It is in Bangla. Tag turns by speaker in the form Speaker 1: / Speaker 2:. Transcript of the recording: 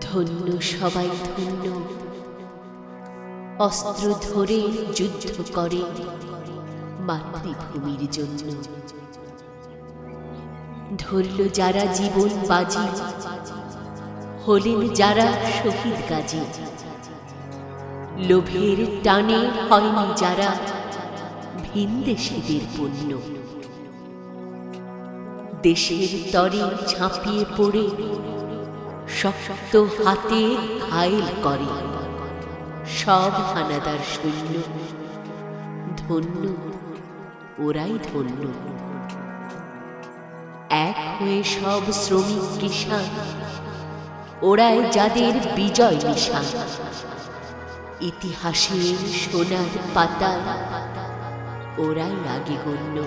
Speaker 1: ধন্য, সবাই ধন্য। অস্ত্র ধরে যুদ্ধ করে মাতৃভূমির জন্য। ধরল যারা জীবন বাজি, হলেন যারা শহীদ গাজী। লোভের টানে হয়নি যারা ভিন ভিনদেশীদের পণ্য। দেশের তরে ঝাঁপিয়ে পড়ে শক্ত হাতে ঘায়েল করে। সব হানাদার সৈন্য। ধন্য, ওরাই ধন্য। এক হয়ে সব শ্রমিক কিষান ওরাই যাদের বিজয় নিশান ইতিহাসের সোনার পাতা। ওরাই আগে গণ্য।